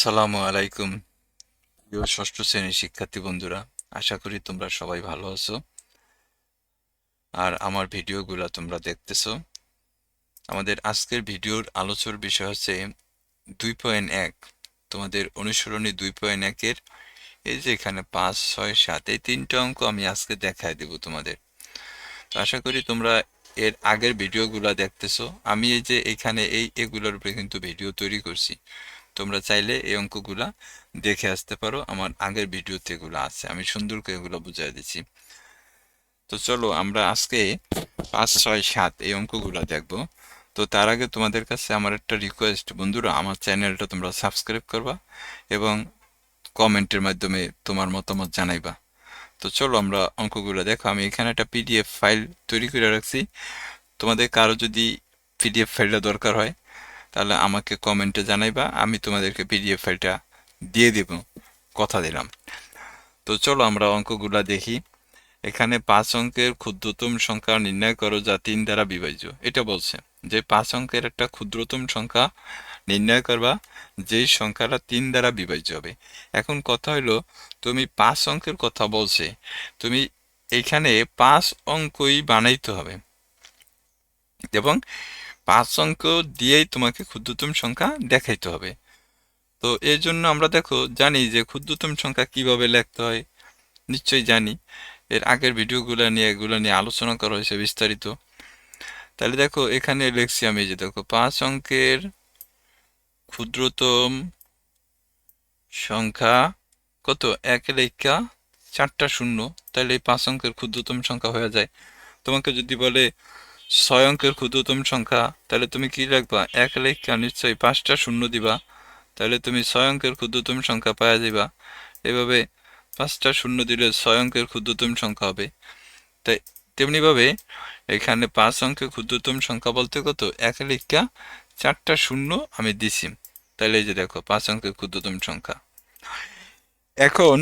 আসসালামু আলাইকুম। প্রিয় ষষ্ঠ শ্রেণির শিক্ষার্থী বন্ধুরা, আশা করি তোমরা সবাই ভালো আছো। আর আমার ভিডিওগুলো তোমরা দেখতেছো। আমাদের আজকের ভিডিওর আলোচনার বিষয় হচ্ছে দুই পয়েন্ট এক। তোমাদের অনুসরণী দুই পয়েন্ট একের এই যে এখানে পাঁচ, ছয়, সাত, এই তিনটা অঙ্ক আমি আজকে দেখায় দেব তোমাদের। তো আশা করি তোমরা এর আগের ভিডিওগুলো দেখতেছো। আমি এই যে এখানে এই এগুলোর উপরে কিন্তু ভিডিও তৈরি করছি। তোমরা চাইলে এই অঙ্কগুলা দেখে আসতে পারো। আমার আগের ভিডিওতে এগুলো আছে, আমি সুন্দর করে এগুলো বুঝাই দিচ্ছি। তো চলো আমরা আজকে পাঁচ, ছয়, সাত এই অঙ্কগুলো দেখব। তো তার আগে তোমাদের কাছে আমার একটা রিকোয়েস্ট বন্ধুরা, আমার চ্যানেলটা তোমরা সাবস্ক্রাইব করবা এবং কমেন্টের মাধ্যমে তোমার মতামত জানাইবা। তো চলো আমরা অঙ্কগুলো দেখো, আমি এখানে একটা পিডিএফ ফাইল তৈরি করে রাখছি। তোমাদের কারও যদি পিডিএফ ফাইলটা দরকার হয় তাহলে আমাকে কমেন্টে জানাইবা, আমি তোমাদেরকে পিডিএফ ফাইলটা দিয়ে দেব। কথা দিলাম। তো চলো আমরা অঙ্কগুলা দেখি। এখানে পাঁচ অঙ্কের ক্ষুদ্রতম সংখ্যা নির্ণয় করো যা তিন দ্বারা বিভাজ্য। এটা বলছে যে পাঁচ অঙ্কের একটা ক্ষুদ্রতম সংখ্যা নির্ণয় করবা, যেই সংখ্যাটা তিন দ্বারা বিভাজ্য হবে। এখন কথা হলো তুমি পাঁচ অঙ্কের কথা বলছে, তুমি এখানে পাঁচ অঙ্কই বানাইতে হবে। এবং পাঁচ অঙ্ক দিয়েই তোমাকে ক্ষুদ্রতম সংখ্যা দেখাইতে হবে। তো এর জন্য আমরা দেখো, জানি যে ক্ষুদ্রতম সংখ্যা কীভাবে লিখতে হয়। নিশ্চয়ই জানি। এর আগের ভিডিওগুলো নিয়ে, এগুলো নিয়ে আলোচনা করা হয়েছে বিস্তারিত। তাহলে দেখো, এখানে লিখছি আমি যে দেখো, পাঁচ অঙ্কের ক্ষুদ্রতম সংখ্যা কত? এক লেখা চারটা শূন্য। তাহলে এই পাঁচ অঙ্কের ক্ষুদ্রতম সংখ্যা হয়ে যায়। তোমাকে যদি বলে ছয় অঙ্কের ক্ষুদ্রতম সংখ্যা, তাহলে তুমি কি রাখবা? এক লেখা নিশ্চয়ই পাঁচটা শূন্য দিবা। তাহলে তুমি অঙ্কের ক্ষুদ্রতম সংখ্যা পাওয়া দিবা এভাবে পাঁচটা শূন্য দিলে ছয় অঙ্কের ক্ষুদ্রতম সংখ্যা হবে। তাই তেমনিভাবে এখানে পাঁচ অঙ্কের ক্ষুদ্রতম সংখ্যা বলতে কত? এক লেখা চারটা শূন্য আমি দিছি। তাহলে এই যে দেখো, পাঁচ অঙ্কের ক্ষুদ্রতম সংখ্যা। এখন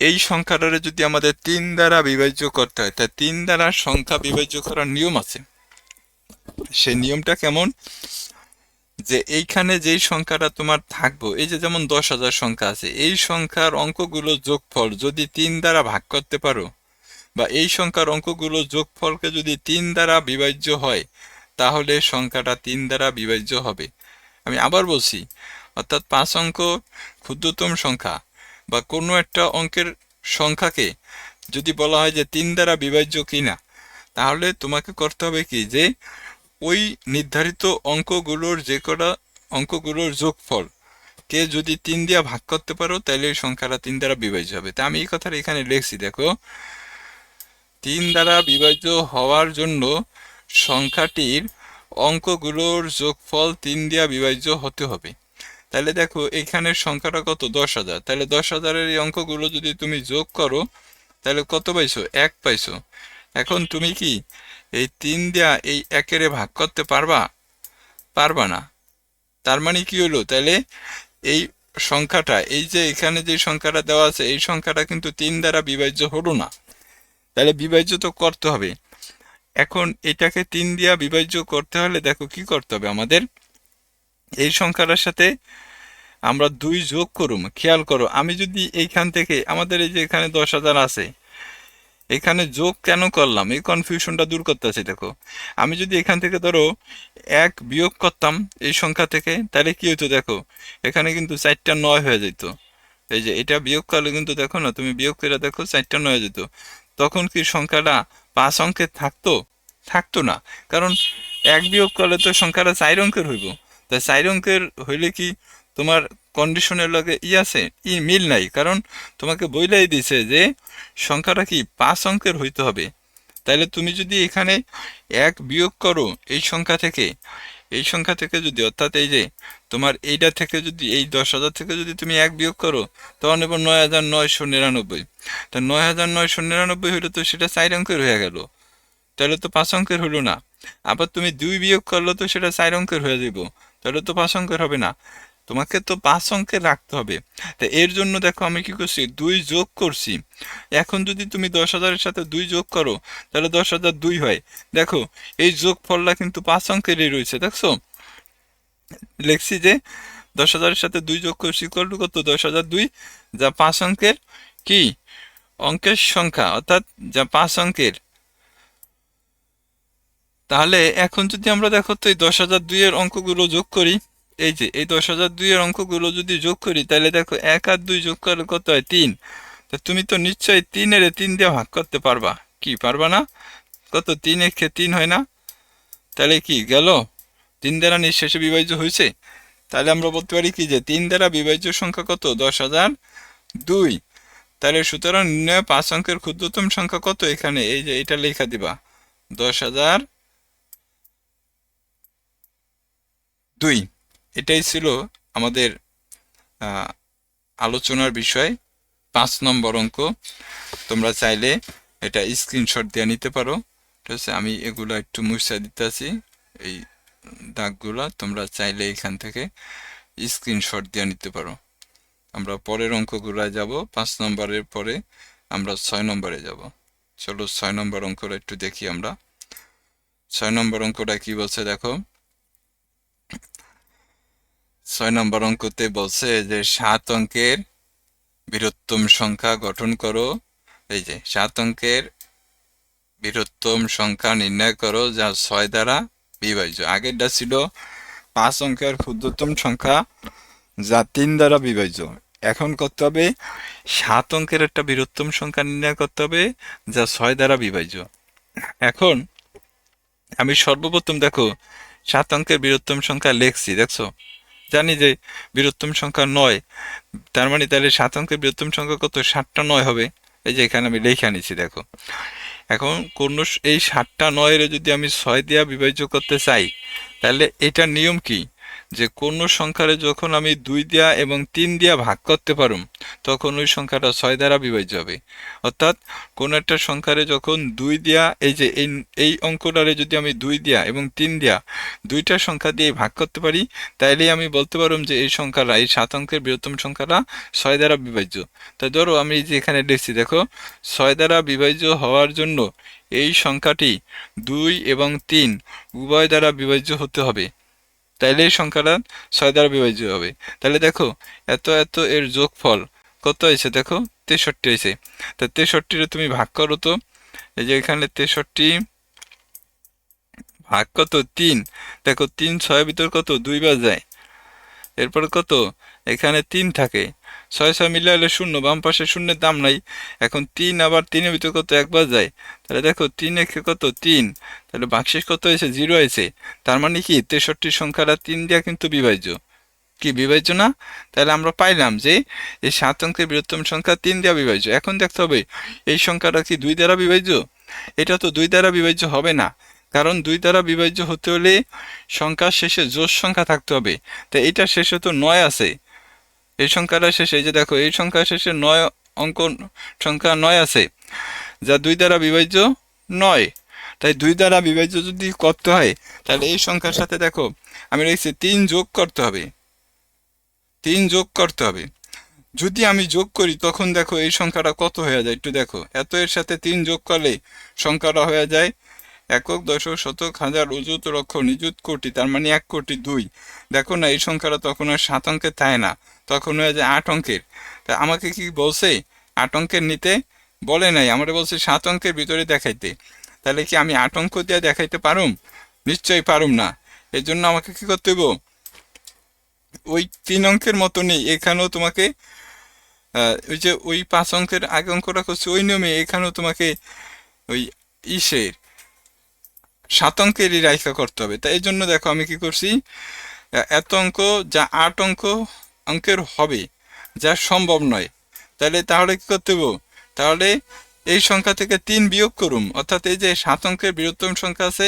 এই সংখ্যাটারে যদি আমাদের তিন দ্বারা বিভাজ্য করতে হয়, তা তিন দ্বারা সংখ্যা বিভাজ্য করার নিয়ম আছে। সেই নিয়মটা কেমন? যে এইখানে যেই সংখ্যাটা তোমার থাকব, এই যে যেমন দশ হাজার সংখ্যা আছে, এই সংখ্যার অঙ্কগুলো যোগফল যদি তিন দ্বারা ভাগ করতে পারো, বা এই সংখ্যার অঙ্কগুলো যোগফলকে যদি তিন দ্বারা বিভাজ্য হয়, তাহলে সংখ্যাটা তিন দ্বারা বিভাজ্য হবে। আমি আবার বলছি, অর্থাৎ পাঁচ অঙ্ক ক্ষুদ্রতম সংখ্যা বা কোনো একটা অঙ্কের সংখ্যাকে যদি বলা হয় যে তিন দ্বারা বিভাজ্য কিনা, তাহলে তোমাকে করতে হবে কি যে ওই নির্ধারিত অঙ্কগুলোর যে কটা অঙ্কগুলোর যোগফল কে যদি তিন দিয়া ভাগ করতে পারো, তাহলে ওই সংখ্যাটা তিন দ্বারা বিভাজ্য হবে। তা আমি এই কথাটা এখানে লিখছি, দেখো। তিন দ্বারা বিভাজ্য হওয়ার জন্য সংখ্যাটির অঙ্কগুলোর যোগফল তিন দিয়া বিভাজ্য হতে হবে। তাহলে দেখো, এখানের সংখ্যাটা কত? দশ হাজার। তাহলে দশ হাজারের এই অঙ্কগুলো যদি তুমি যোগ করো, তাহলে কত পাইছো? এক পাইছো। এখন তুমি কি এই তিন দেয়া এই একেরে ভাগ করতে পারবা? পারবা না। তার মানে কি হলো? তাহলে এই সংখ্যাটা, এই যে এখানে যে সংখ্যাটা দেওয়া আছে, এই সংখ্যাটা কিন্তু তিন দ্বারা বিভাজ্য হলো না। তাহলে বিভাজ্য তো করতে হবে। এখন এটাকে তিন দিয়া বিভাজ্য করতে হলে দেখো কি করতে হবে আমাদের? এই সংখ্যাটার সাথে আমরা দুই যোগ করুম। খেয়াল করো, আমি যদি এইখান থেকে, আমাদের এই যে এখানে দশ হাজার আছে, এখানে যোগ কেন করলাম? এই কনফিউশনটা দূর করতেছি দেখো। আমি যদি এখান থেকে ধরো এক বিয়োগ করতাম এই সংখ্যা থেকে, তাহলে কি হতো দেখো, এখানে কিন্তু চারটা নয় হয়ে যেত। এই যে এটা বিয়োগ করলে কিন্তু দেখো না, তুমি বিয়োগ করে দেখো চারটা নয় যেত। তখন কি সংখ্যাটা পাঁচ অঙ্কের থাকতো? থাকতো না, কারণ এক বিয়োগ করলে তো সংখ্যাটা চার অঙ্কের হইব। তাই চার অঙ্কের হইলে কি তোমার কন্ডিশনের লগে ই আছে? ই মিল নাই, কারণ তোমাকে বইলাই দিছে যে সংখ্যাটা কি পাঁচ অঙ্কের হইতে হবে। তাহলে তুমি যদি এখানে এক বিয়োগ করো এই সংখ্যা থেকে, এই সংখ্যা থেকে যদি, অর্থাৎ এই যে তোমার এইটা থেকে যদি, এই দশ হাজার থেকে যদি তুমি এক বিয়োগ করো, তখন এবার নয় হাজার নয়শো নিরানব্বই। তা নয় হাজার নয়শো নিরানব্বই হইলে তো সেটা চার অঙ্কের হয়ে গেল। তাহলে তো পাঁচ অঙ্কের হলো না। আবার তুমি দুই বিয়োগ করলে তো সেটা চার অঙ্কের হয়ে যাব তাহলে তো পাঁচ অঙ্কের হবে না। তোমাকে তো পাঁচ অঙ্কের রাখতে হবে। তা এর জন্য দেখো আমি কি করছি? দুই যোগ করছি। এখন যদি তুমি দশ হাজারের সাথে দুই যোগ করো, তাহলে দশ হাজার দুই হয়। দেখো, এই যোগ ফলটা কিন্তু পাঁচ অঙ্কেরই রয়েছে, দেখছ? লিখছি যে দশ হাজারের সাথে দুই যোগ করছি টু কত? দশ হাজার দুই। যা পাঁচ অঙ্কের কি? অঙ্কের সংখ্যা, অর্থাৎ যা পাঁচ অঙ্কের তাহলে এখন যদি আমরা দেখো তো এই দশ হাজার দুইয়ের অঙ্কগুলো যোগ করি, এই যে, এই দশ হাজার দুইয়ের অঙ্কগুলো যদি যোগ করি, তাহলে দেখো এক আর দুই যোগ করলে কত হয়? তিন। তা তুমি তো নিশ্চয়ই তিনের তিন দিয়ে ভাগ করতে পারবা। কি, পারবা না? কত? তিন একে তিন হয় না? তাহলে কি, গেল? তিন দ্বারা নিঃশেষে বিভাজ্য হয়েছে? তাহলে আমরা বলতে পারি কি যে, তিন দ্বারা বিভাজ্য সংখ্যা কত? দশ হাজার দুই। তাহলে সুতরাং নির্ণয় পাঁচ অঙ্কের ক্ষুদ্রতম সংখ্যা কত এখানে? এই যে, এটা লেখা দিবা। দশ হাজার দুই, এটাই ছিল আমাদের আলোচনার বিষয়। পাঁচ নম্বর অঙ্ক, তোমরা চাইলে এটা স্ক্রিনশট দিয়ে নিতে পারো। ঠিক আছে, আমি এগুলো একটু মুছা দিতেছি, এই দাগগুলো তোমরা চাইলে এখান থেকে স্ক্রিনশট দিয়ে নিতে পারো। আমরা পরের অঙ্কগুলো যাব, পাঁচ নম্বরের পরে আমরা ছয় নম্বরে যাব। চলো ছয় নম্বর অঙ্কটা একটু দেখি আমরা। ছয় নম্বর অঙ্কটা কি বলছে দেখো ছয় নম্বর অঙ্কতে বলছে যে সাত অঙ্কের বৃহত্তম সংখ্যা গঠন করো। এই যে সাত অঙ্কের বৃহত্তম সংখ্যা নির্ণয় করো, যা ছয় দ্বারা বিভাজ্য। আগেরটা ছিল পাঁচ অঙ্কের ক্ষুদ্রতম সংখ্যা, যা তিন দ্বারা বিভাজ্য। এখন করতে হবে সাত অঙ্কের একটা বৃহত্তম সংখ্যা নির্ণয় করতে হবে, যা ছয় দ্বারা বিভাজ্য। এখন আমি সর্বপ্রথম দেখো, সাত অঙ্কের বৃহত্তম সংখ্যা লেখছি, দেখছ? জানি যে বৃহত্তম সংখ্যা নয়। তার মানে তাহলে সাত অঙ্কের বৃহত্তম সংখ্যা কত? সাতটা নয় হবে। এই যে এখানে আমি লেখা নিছি দেখো। এখন কোন এই সাতটা নয়ের যদি আমি ছয় দিয়া বিভাজ্য করতে চাই, তাহলে এটা নিয়ম কি? যে কোন সংখ্যারে যখন আমি দুই দিয়া এবং তিন দিয়া ভাগ করতে পারুম, তখন ওই সংখ্যাটা ছয় দ্বারা বিভাজ্য হবে। অর্থাৎ কোন একটা সংখ্যারে যখন দুই দিয়া, এই যে এই এই অঙ্কটারে যদি আমি দুই দিয়া এবং তিন দিয়া দুইটা সংখ্যা দিয়ে ভাগ করতে পারি, তাইলেই আমি বলতে পারুম যে এই সংখ্যাটা, এই সাত অঙ্কের বৃহত্তম সংখ্যাটা ছয় দ্বারা বিভাজ্য। তাই ধরো আমি যে এখানে লিখছি দেখো, ছয় দ্বারা বিভাজ্য হওয়ার জন্য এই সংখ্যাটি দুই এবং তিন উভয় দ্বারা বিভাজ্য হতে হবে। তাইলে এই সংখ্যাটা ছয় দ্বারা বিভাজ্য হবে। তাহলে দেখো, এত এত এর যোগফল কত হয়েছে? দেখো, তেষট্টি হয়েছে। তা তেষট্টিরে তুমি ভাগ করো তো। এই যে এখানে তেষট্টি ভাগ কত? তিন। দেখো, তিন ছয় ভিতর কত? দুইবার যায়। এরপর কত? এখানে তিন থাকে। ছয় ছয় মিলে হলে শূন্য, বাম পাশে শূন্যের দাম নাই। এখন তিন আবার তিনের ভিতর কত? একবার যায়। তাহলে দেখো, তিন একে কত? তিন। তাহলে বাক্সেস কত হয়েছে? জিরো হয়েছে। তার মানে কি? তেষট্টি সংখ্যাটা তিন দিয়া কিন্তু বিভাজ্য। কি, বিভাজ্য না? তাহলে আমরা পাইলাম যে, এই সাত অঙ্কের বৃহত্তম সংখ্যা তিন দিয়া বিভাজ্য। এখন দেখতে হবে, এই সংখ্যাটা কি দুই দ্বারা বিভাজ্য? এটা তো দুই দ্বারা বিভাজ্য হবে না। কারণ দুই দ্বারা বিভাজ্য হতে হলে সংখ্যার শেষে জোর সংখ্যা থাকতে হবে। তো এটা শেষে তো নয় আছে। এই সংখ্যাটা শেষে, এই যে দেখো, এই সংখ্যা শেষে নয় অঙ্ক, সংখ্যা নয় আছে, যা দুই দ্বারা বিভাজ্য নয়। তাই দুই দ্বারা বিভাজ্য যদি করতে হয়, তাহলে এই সংখ্যার সাথে দেখো, আমি লিখছি তিন যোগ করতে হবে। তিন যোগ করতে হবে। যদি আমি যোগ করি, তখন দেখো এই সংখ্যাটা কত হয়ে যায়? একটু দেখো। এত এর সাথে তিন যোগ করলে সংখ্যাটা হয়ে যায় একক দশক শতক হাজার অযুত লক্ষ নিযুত কোটি, তার মানে এক কোটি দুই। দেখো না, এই সংখ্যাটা তখন আর সাত অঙ্কের থাকে না? তখন হয়ে যায় আট অঙ্কের। তা আমাকে কি বলছে? আট অঙ্কের নিতে? বলে নাই, আমরা বলছে সাত অঙ্কের ভিতরে দেখাইতে। তাহলে কি আমি আট অঙ্ক দিয়ে দেখাইতে পারুম? নিশ্চয়ই পারুম না। এর জন্য আমাকে কি করতে হইব? ওই তিন অঙ্কের মতনই এখানেও তোমাকে ওই যে ওই পাঁচ অঙ্কের আগে অঙ্কটা করছে, ওই নিয়মে এখানেও তোমাকে ওই ইসের সাত অঙ্কেরই রাইখা করতে হবে। তাই জন্য দেখো আমি কি করছি এত অঙ্ক যা আট অঙ্ক অঙ্কের হবে, যা সম্ভব নয়। তাহলে তাহলে কি করতে তাহলে এই সংখ্যা থেকে তিন বিয়োগ করুম অর্থাৎ এই যে সাত অঙ্কের বৃহত্তম সংখ্যা আছে,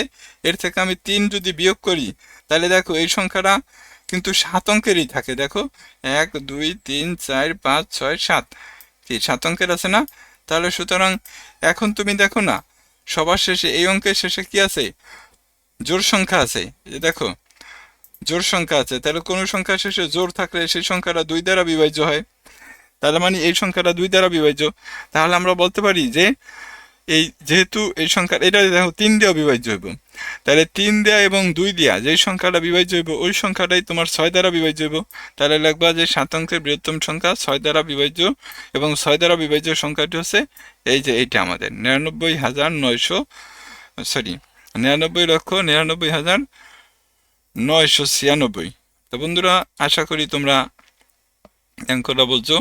এর থেকে আমি তিন যদি বিয়োগ করি, তাহলে দেখো এই সংখ্যাটা কিন্তু সাত অঙ্কেরই থাকে। দেখো, এক, দুই, তিন, চার, পাঁচ, ছয়, সাত। কি, সাত অঙ্কের আছে না? তাহলে সুতরাং এখন তুমি দেখো না সবার শেষে, এই অঙ্কের শেষে কি আছে? জোর সংখ্যা আছে। যে দেখো জোর সংখ্যা আছে। তাহলে কোনো সংখ্যার শেষে জোর থাকলে সেই সংখ্যাটা দুই দ্বারা বিভাজ্য হয়। তাহলে মানে এই সংখ্যাটা দুই দ্বারা বিভাজ্য। তাহলে আমরা বলতে পারি যে, এই যেহেতু এই সংখ্যা এটা দেখো, তিন দিয়ে অবিভাজ্য হইব। তাহলে তিন দেয়া এবং দুই দেয়া, যেই সংখ্যাটা বিভাজ্য হইব, ওই সংখ্যাটাই তোমার ছয় দ্বারা বিভাজ্য হইব। তাহলে লাগবা যে সাত অঙ্কের বৃহত্তম সংখ্যা ছয় দ্বারা বিভাজ্য এবং ছয় দ্বারা বিভাজ্য সংখ্যাটি হচ্ছে এই যে এইটা আমাদের, নিরানব্বই হাজার নয়শো, সরি, নিরানব্বই লক্ষ নিরানব্বই হাজার নয়শো ছিয়ানব্বই। তো বন্ধুরা, আশা করি তোমরা অঙ্কটা বলছো।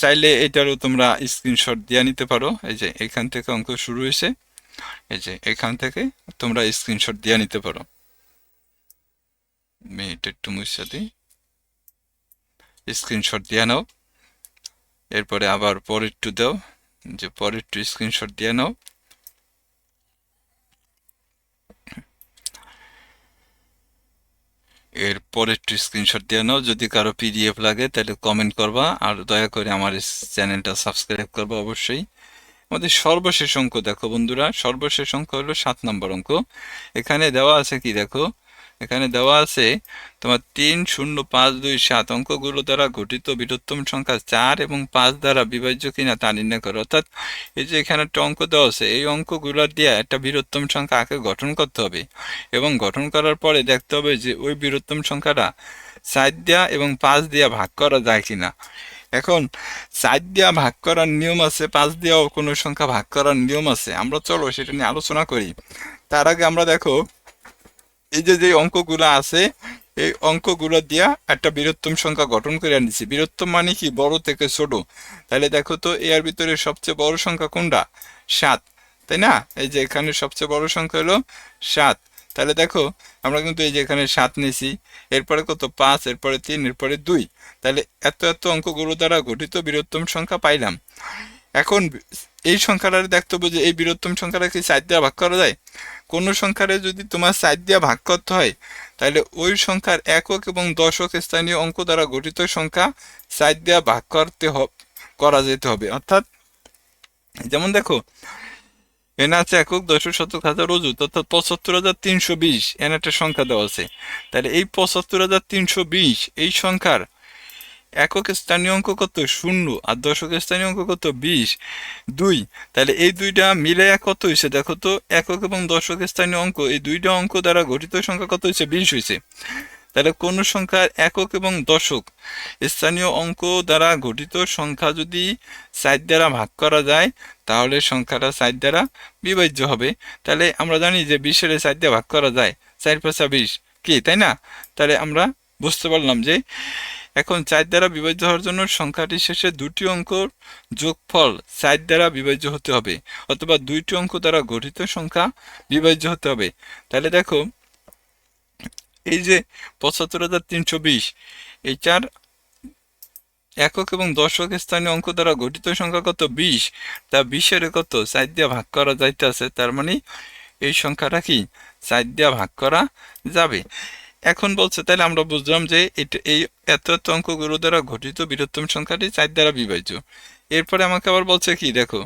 চাইলে এটারও তোমরা স্ক্রিনশট দিয়ে নিতে পারো। এই যে এখান থেকে অঙ্ক শুরু হয়েছে। এই যে, এখান থেকে তোমরা স্ক্রিনশট দিয়ে নিতে পারো। আমি এটা একটু মুছে দিই। স্ক্রিনশট দিয়ে নাও। এরপরে আবার পরেরটু দাও। যে পরেরটু স্ক্রিনশট দিয়ে নাও। এর পরেরটু স্ক্রিনশট দিয়ে নাও। যদি কারও পিডিএফ লাগে, তাহলে কমেন্ট করবা। আর দয়া করে আমার চ্যানেলটা সাবস্ক্রাইব করবা অবশ্যই। আমাদের সর্বশেষ অঙ্ক দেখো বন্ধুরা। সর্বশেষ অঙ্ক হলো সাত নম্বর অঙ্ক। এখানে দেওয়া আছে কি দেখো? এখানে দেওয়া আছে তোমার তিন শূন্য পাঁচ দুই সাত অঙ্কগুলো দ্বারা গঠিত বৃহত্তম সংখ্যা চার এবং পাঁচ দ্বারা বিভাজ্য কিনা তা নির্ণয় করো। অর্থাৎ এই যে এখানে একটা অঙ্ক দেওয়া আছে, এই অঙ্কগুলো দিয়ে একটা বৃহত্তম সংখ্যা আগে গঠন করতে হবে এবং গঠন করার পরে দেখতে হবে যে ওই বৃহত্তম সংখ্যাটা চার দেয়া এবং পাঁচ দেয়া ভাগ করা যায় কিনা। এখন চার দিয়া ভাগ করার নিয়ম আছে, পাঁচ দেওয়াও কোনো সংখ্যা ভাগ করার নিয়ম আছে। আমরা চলো সেটা নিয়ে আলোচনা করি। তার আগে আমরা দেখো, এই যে যে অঙ্কগুলো আছে, এই অঙ্কগুলো দিয়া একটা বৃহত্তম সংখ্যা গঠন করে আনছি। বৃহত্তম মানে কি? বড় থেকে ছোট। তাহলে দেখো তো এর ভিতরে সবচেয়ে বড় সংখ্যা কোনটা? সাত। তাই না? এই যে এখানে সবচেয়ে বড় সংখ্যা হলো সাত। তাহলে দেখো, আমরা কিন্তু এই যে এখানে সাত নিয়েছি, এরপরে কত? পাঁচ, এরপরে তিন, এরপরে দুই। তাহলে এত এত অঙ্কগুলো দ্বারা গঠিত বৃহত্তম সংখ্যা পাইলাম। এখন এই সংখ্যাটা দেখতে হবে যে এই বৃহত্তম সংখ্যাটা কি চার দিয়ে ভাগ করা যায়? কোন সংখ্যারে যদি তোমার চার দিয়ে ভাগ করতে হয়, তাহলে ওই সংখ্যার একক এবং দশক স্থানীয় অঙ্ক দ্বারা গঠিত সংখ্যা চার দিয়ে ভাগ করতে করা যেতে হবে। অর্থাৎ, যেমন দেখো এনে আছে একক দশক শতক হাজার অযুত অর্থাৎ পঁচাত্তর হাজার তিনশো বিশ এন একটা সংখ্যা দেওয়া আছে। তাহলে এই পঁচাত্তর হাজার তিনশো বিশ, এই সংখ্যার একক স্থানীয় অঙ্ক কত? শূন্য, আর দশক স্থানীয় অঙ্ক কত? বিশ, দুই। তাহলে এই দুইটা মিলে কত হয়েছে দেখো তো, একক এবং দশক স্থানীয় অঙ্ক, এই দুইটা অঙ্ক দ্বারা গঠিত সংখ্যা কত হয়েছে বিশ হয়েছে তাহলে কোন সংখ্যার একক এবং দশক স্থানীয় অঙ্ক দ্বারা গঠিত সংখ্যা যদি চার দ্বারা ভাগ করা যায়, তাহলে সংখ্যাটা চার দ্বারা বিভাজ্য হবে। তাহলে আমরা জানি যে বিশের চার দিয়ে ভাগ করা যায়, চার পাঁচা বিশ। কি, তাই না? তাহলে আমরা বুঝতে পারলাম যে এখন চার দ্বারা বিভাজ্য হওয়ার জন্য সংখ্যাটি শেষে দুটি অঙ্কর যোগফল চার দ্বারা বিভাজ্য হতে হবে, অথবা দুইটি অঙ্ক দ্বারা গঠিত সংখ্যা বিভাজ্য হতে হবে। তাহলে দেখো এই যে পঁচাত্তর হাজার তিনশো বিশ এই চার একক এবং দশক স্থানীয় অঙ্ক দ্বারা গঠিত সংখ্যা কত? বিশ। তা বিশের কত? চার দিয়ে ভাগ করা যাইতেছে, তার মানে এই সংখ্যাটা কি? চার দিয়ে ভাগ করা যাবে। এখন বলছে, তাহলে আমরা বুঝলাম যে এটা এই এত এত অঙ্কগুলো দ্বারা গঠিত বৃহত্তম সংখ্যাটি চার দ্বারা বিভাজ্য। এরপরে আমাকে আবার বলছে কি, দেখো,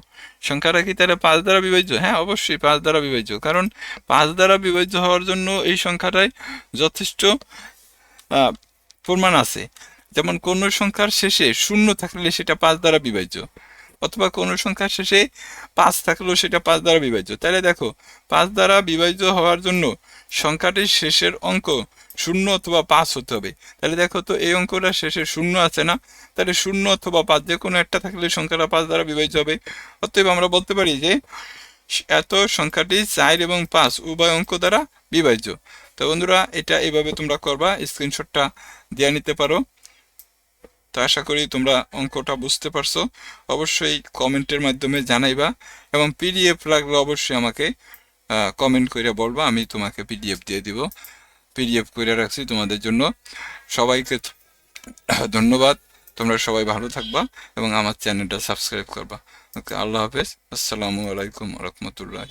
সংখ্যাটা কি তাহলে পাঁচ দ্বারা বিভাজ্য? হ্যাঁ অবশ্যই পাঁচ দ্বারা বিভাজ্য। কারণ পাঁচ দ্বারা বিভাজ্য হওয়ার জন্য এই সংখ্যাটাই যথেষ্ট প্রমাণ আছে। যেমন কোন সংখ্যার শেষে শূন্য থাকলে সেটা পাঁচ দ্বারা বিভাজ্য, অথবা কোন সংখ্যার শেষে পাঁচ থাকলেও সেটা পাঁচ দ্বারা বিভাজ্য। তাহলে দেখো, পাঁচ দ্বারা বিভাজ্য হওয়ার জন্য সংখ্যাটির শেষের অঙ্ক শূন্য অথবা পাঁচ হতে হবে। তাহলে দেখো তো এই অঙ্কটা শেষে শূন্য আছে না? তাহলে শূন্য অথবা পাঁচ, যে কোনো একটা থাকলে সংখ্যাটা পাঁচ দ্বারা বিভাজ্য হবে। অতএব আমরা বলতে পারি যে এত সংখ্যাটি চার এবং পাঁচ উভয় অঙ্ক দ্বারা বিভাজ্য। তো বন্ধুরা, এটা এইভাবে তোমরা করবা স্ক্রিনশটটা দিয়ে নিতে পারো। তো আশা করি তোমরা অঙ্কটা বুঝতে পারছ। অবশ্যই কমেন্টের মাধ্যমে জানাইবা এবং পিডিএফ লাগলে অবশ্যই আমাকে কমেন্ট করে বলবা, আমি তোমাকে পিডিএফ দিয়ে দিব। পিডিএফ করে রাখছি তোমাদের জন্য। সবাইকে ধন্যবাদ। তোমরা সবাই ভালো থাকবা এবং আমার চ্যানেলটা সাবস্ক্রাইব করবা। ওকে, আল্লাহ হাফেজ। আসসালামু আলাইকুম রহমতুল্লাহ